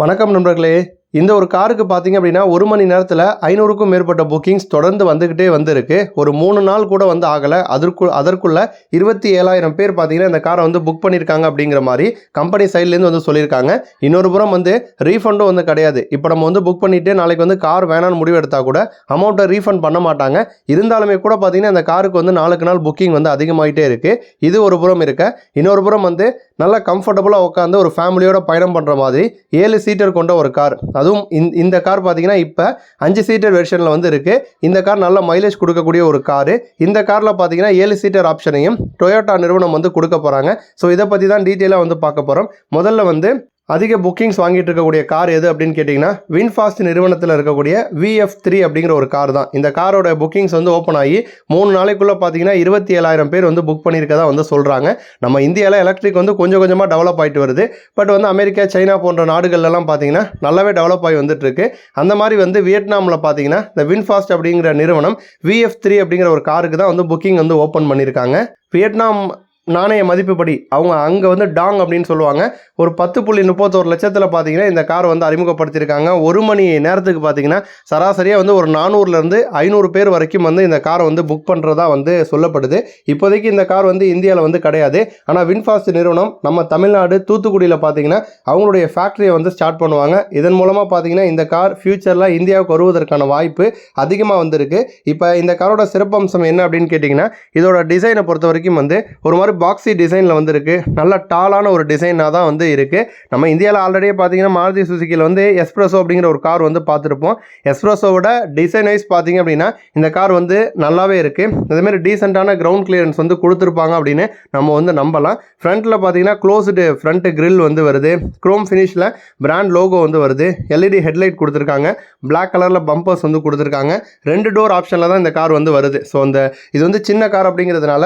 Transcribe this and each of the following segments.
வணக்கம் நண்பர்களே. இந்த ஒரு காருக்கு பார்த்தீங்க அப்படின்னா ஒரு மணி நேரத்தில் ஐநூறுக்கும் மேற்பட்ட புக்கிங்ஸ் தொடர்ந்து வந்துக்கிட்டே வந்திருக்கு. ஒரு மூணு நாள் கூட வந்து ஆகலை. அதற்கு அதற்குள்ளே இருபத்தி ஏழாயிரம் பேர் பார்த்தீங்கன்னா இந்த காரை வந்து புக் பண்ணியிருக்காங்க அப்படிங்கிற மாதிரி கம்பெனி சைட்லேருந்து வந்து சொல்லியிருக்காங்க. இன்னொரு புறம் வந்து ரீஃபண்டும் வந்து கிடையாது. இப்போ நம்ம வந்து புக் பண்ணிவிட்டு நாளைக்கு வந்து கார் வேணான்னு முடிவு எடுத்தால் கூட அமௌண்ட்டை ரீஃபண்ட் பண்ண மாட்டாங்க. இருந்தாலுமே கூட பார்த்தீங்கன்னா இந்த காருக்கு வந்து நாளுக்கு நாள் புக்கிங் வந்து அதிகமாகிட்டே இருக்குது இது ஒரு புறம் இருக்க. இன்னொரு புறம் வந்து நல்லா கம்ஃபர்டபுளாக உட்காந்து ஒரு ஃபேமிலியோட பயணம் பண்ணுற மாதிரி ஏழு சீட்டர் கொண்ட ஒரு கார் அதுவும் இந்த இந்த கார் பார்த்தீங்கன்னா இப்போ அஞ்சு சீட்டர் வெர்ஷனில் வந்து இருக்குது இந்த கார் நல்ல மைலேஜ் கொடுக்கக்கூடிய ஒரு காரு இந்த காரில் பார்த்தீங்கன்னா ஏழு சீட்டர் ஆப்ஷனையும் டொயோட்டா நிறுவனம் வந்து கொடுக்க போகிறாங்க ஸோ இதை பற்றி தான் டீட்டெயிலாக வந்து பார்க்க போகிறோம் முதல்ல வந்து அதிக புக்கிங்ஸ் வாங்கிட்டு இருக்கக்கூடிய கார் எது அப்படின்னு கேட்டிங்கன்னா வின்ஃபாஸ்ட் நிறுவனத்தில் இருக்கக்கூடிய விஎஃப் த்ரீ அப்படிங்கிற ஒரு கார் தான். இந்த காரோட புக்கிங்ஸ் வந்து ஓப்பன் ஆகி மூணு நாளைக்குள்ளே பார்த்தீங்கன்னா இருபத்தி ஏழாயிரம் பேர் வந்து புக் பண்ணியிருக்கதா வந்து சொல்கிறாங்க நம்ம இந்தியாவில் எலக்ட்ரிக் வந்து கொஞ்சம் கொஞ்சமாக டெவலப் ஆகிட்டு வருது. பட் வந்து அமெரிக்கா சைனா போன்ற நாடுகள்லாம் பார்த்தீங்கன்னா நல்லாவே டெவலப் ஆகி வந்துட்டுருக்கு. அந்த மாதிரி வந்து வியட்நாமில் பார்த்தீங்கன்னா இந்த வின்ஃபாஸ்ட் அப்படிங்கிற நிறுவனம் விஎஃப் த்ரீ அப்படிங்கிற ஒரு காருக்கு தான் வந்து புக்கிங் வந்து ஓப்பன் பண்ணியிருக்காங்க. வியட்நாம் நாணய மதிப்புப்படி அவங்க அங்கே வந்து டாங் அப்படின்னு சொல்லுவாங்க. ஒரு பத்து புள்ளி முப்பத்தோரு லட்சத்தில் பார்த்தீங்கன்னா இந்த கார் வந்து அறிமுகப்படுத்தியிருக்காங்க. ஒரு மணி நேரத்துக்கு பார்த்தீங்கன்னா சராசரியாக வந்து ஒரு நானூறுலேருந்து ஐநூறு பேர் வரைக்கும் வந்து இந்த காரை வந்து புக் பண்ணுறதா வந்து சொல்லப்படுது. இப்போதைக்கு இந்த கார் வந்து இந்தியாவில் வந்து கிடையாது. ஆனால் வின்ஃபாஸ்ட் நிறுவனம் நம்ம தமிழ்நாடு தூத்துக்குடியில் பார்த்தீங்கன்னா அவங்களுடைய ஃபேக்ட்ரியை வந்து ஸ்டார்ட் பண்ணுவாங்க. இதன் மூலமாக பார்த்தீங்கன்னா இந்த கார் ஃப்யூச்சரில் இந்தியாவுக்கு வருவதற்கான வாய்ப்பு அதிகமாக வந்திருக்கு. இப்போ இந்த காரோட சிறப்பம்சம் என்ன அப்படின்னு கேட்டிங்கன்னா இதோட டிசைனை பொறுத்த வரைக்கும் வந்து ஒரு மாதிரி பாக்ஸி டிசைனில் வந்திருக்கு. நல்ல டாலான ஒரு டிசைனாக தான் வந்து இருக்குது நம்ம இந்தியாவில் ஆல்ரெடியே பார்த்தீங்கன்னா மாருதி சுசுக்கியில் வந்து எஸ்ப்ரெஸோ அப்படிங்கிற ஒரு கார் வந்து பார்த்துருப்போம் எஸ்ப்ரெஸோவோட டிசைன் வைஸ் பார்த்தீங்க அப்படின்னா இந்த கார் வந்து நல்லாவே இருக்குது அதேமாதிரி டீசெண்டான கிரவுண்ட் கிளியரன்ஸ் வந்து கொடுத்துருப்பாங்க அப்படின்னு நம்ம வந்து நம்பலாம். ஃப்ரண்ட்டில் பார்த்தீங்கன்னா க்ளோஸ்டு ஃப்ரண்ட் கிரில் வந்து வருது. க்ரோம் ஃபினிஷில் பிராண்ட் லோகோ வந்து வருது. எல்இடி ஹெட்லைட் கொடுத்துருக்காங்க. பிளாக் கலரில் பம்பர்ஸ் வந்து கொடுத்துருக்காங்க. ரெண்டு டோர் ஆப்ஷனில் தான் இந்த கார் வந்து வருது. ஸோ அந்த இது வந்து சின்ன கார் அப்படிங்கிறதுனால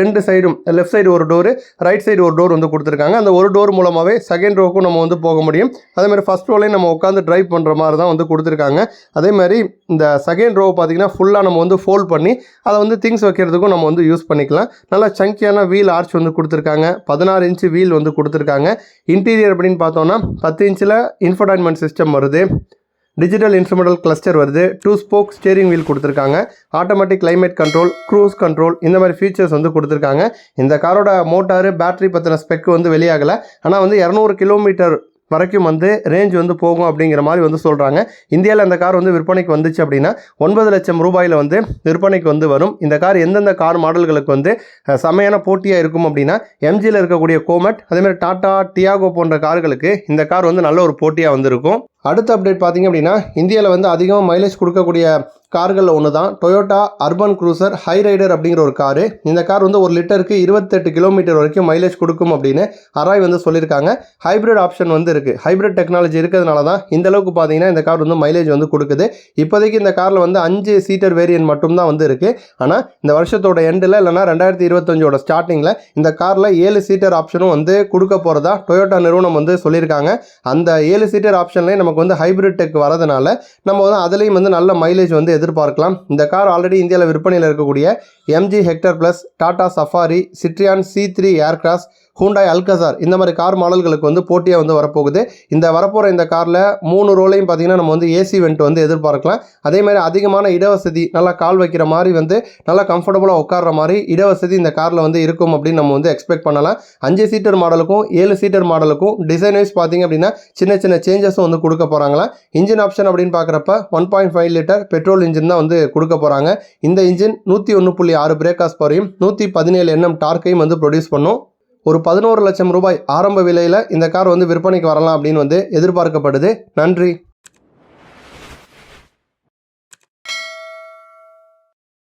ரெண்டு சைடும் லெஃப்ட் சைடு ஒரு டோரு ரைட் சைடு ஒரு டோர் வந்து கொடுத்துருக்காங்க. அந்த ஒரு டோர் மூலமாகவே செகண்ட் ரோக்கும் நம்ம வந்து போக முடியும். அதே மாதிரி ஃபஸ்ட் ரோலையும் நம்ம உட்காந்து ட்ரைவ் பண்ணுற மாதிரி தான் வந்து கொடுத்துருக்காங்க. அதே மாதிரி இந்த செகண்ட் ரோ பார்த்தீங்கன்னா ஃபுல்லாக நம்ம வந்து ஃபோல்ட் பண்ணி அதை வந்து திங்ஸ் வைக்கிறதுக்கும் நம்ம வந்து யூஸ் பண்ணிக்கலாம். நல்லா சங்கியான வீல் ஆர்ச் வந்து கொடுத்துருக்காங்க. பதினாறு இன்ச்சு வீல் வந்து கொடுத்துருக்காங்க. இன்டீரியர் அப்படின்னு பார்த்தோன்னா பத்து இன்ச்சில் இன்ஃபர்டைன்மெண்ட் சிஸ்டம் வருது. டிஜிட்டல் இன்ஸ்ட்ருமெண்டல் கிளஸ்டர் வருது. டூ ஸ்போக் ஸ்டேரிங் வீல் கொடுத்துருக்காங்க. Automatic climate control cruise control இந்த மாதிரி ஃபீச்சர்ஸ் வந்து கொடுத்துருக்காங்க. இந்த காரோட மோட்டாரு பேட்டரி பற்றின ஸ்பெக் வந்து வெளியாகலை. ஆனால் வந்து இரநூறு கிலோமீட்டர் வரைக்கும் வந்து ரேஞ்ச் வந்து போகும் அப்படிங்கிற மாதிரி வந்து சொல்கிறாங்க இந்தியாவில் அந்த கார் வந்து விற்பனைக்கு வந்துச்சு அப்படின்னா ஒன்பது லட்சம் ரூபாயில் வந்து விற்பனைக்கு வந்து வரும். இந்த கார் எந்தெந்த கார் மாடல்களுக்கு வந்து செமையான போட்டியாக இருக்கும் அப்படின்னா எம்ஜியில் இருக்கக்கூடிய கோமட் அதேமாதிரி டாடா டியாகோ போன்ற கார்களுக்கு இந்த கார் வந்து நல்ல ஒரு போட்டியாக வந்திருக்கும். அடுத்த அப்டேட் பார்த்தீங்க அப்படின்னா இந்தியாவில் வந்து அதிகமாக மைலேஜ் கொடுக்கக்கூடிய கார்களில் ஒன்று தான் Toyota urban cruiser Hyryder அப்படிங்கிற ஒரு காரு. இந்த கார் வந்து ஒரு லிட்டருக்கு இருபத்தெட்டு கிலோமீட்டர் வரைக்கும் மைலேஜ் கொடுக்கும் அப்படின்னு அராய் வந்து சொல்லியிருக்காங்க. ஹைப்ரிட் ஆப்ஷன் வந்து இருக்குது ஹைப்ரிட் டெக்னாலஜி இருக்கிறதுனால தான் இந்த அளவுக்கு பார்த்தீங்கன்னா இந்த கார் வந்து மைலேஜ் வந்து கொடுக்குது. இப்போதைக்கு இந்த காரில் வந்து அஞ்சு சீட்டர் வேரியன்ட் மட்டும்தான் வந்து இருக்குது ஆனால் இந்த வருஷத்தோட எண்டில் இல்லைனா ரெண்டாயிரத்தி இருபத்தஞ்சோட ஸ்டார்டிங்கில் இந்த காரில் ஏழு சீட்டர் ஆப்ஷனும் வந்து கொடுக்க போகிறதா டொயோட்டா நிறுவனம் வந்து சொல்லியிருக்காங்க. அந்த ஏழு சீட்டர் ஆப்ஷன்லேயே நமக்கு வந்து ஹைப்ரிட் டெக் வரதுனால நம்ம வந்து அதுலேயும் வந்து நல்ல மைலேஜ் வந்து எதிர்பார்க்கலாம். இந்த கார் ஆல்ரெடி இந்தியாவில் விற்பனையில் இருக்கக்கூடிய MG Hector plus Tata Safari Citroen C three Aircross Hyundai Alcazar இந்த மாதிரி கார் மாடல்களுக்கு வந்து போட்டியாக வந்து வரப்போகுது. இந்த வரப்போகிற இந்த காரில் மூணு ரோலையும் பார்த்தீங்கன்னா நம்ம வந்து ஏசி வெண்ட் வந்து எதிர்பார்க்கலாம். அதே மாதிரி அதிகமான இடவசதி நல்லா கால் வைக்கிற மாதிரி வந்து நல்லா கம்ஃபர்டபுளாக உட்கார்ற மாதிரி இடவசதி இந்த காரில் வந்து இருக்கும் அப்படின்னு நம்ம வந்து எக்ஸ்பெக்ட் பண்ணலாம். அஞ்சு சீட்டர் மாடலுக்கும் ஏழு சீட்டர் மாடலுக்கும் டிசைன் வைஸ் பார்த்தீங்க அப்படின்னா சின்ன சின்ன சேஞ்சஸும் வந்து கொடுக்க போகிறாங்களா இன்ஜின் ஆப்ஷன் அப்படின்னு பார்க்குறப்ப one point five litre petrol engine தான் வந்து கொடுக்க போகிறாங்க இந்த இன்ஜின் நூற்றி ஒன்று புள்ளி ஆறு பிரேக்காஸ் பவரையும் நூற்றி பதினேழு எண்ணம் டார்க்கையும் வந்து ப்ரொடியூஸ் பண்ணும். ஒரு பதினோரு லட்சம் ரூபாய் ஆரம்ப விலையில் இந்த கார் வந்து விற்பனைக்கு வரலாம் அப்படின்னு வந்து எதிர்பார்க்கப்படுது. நன்றி.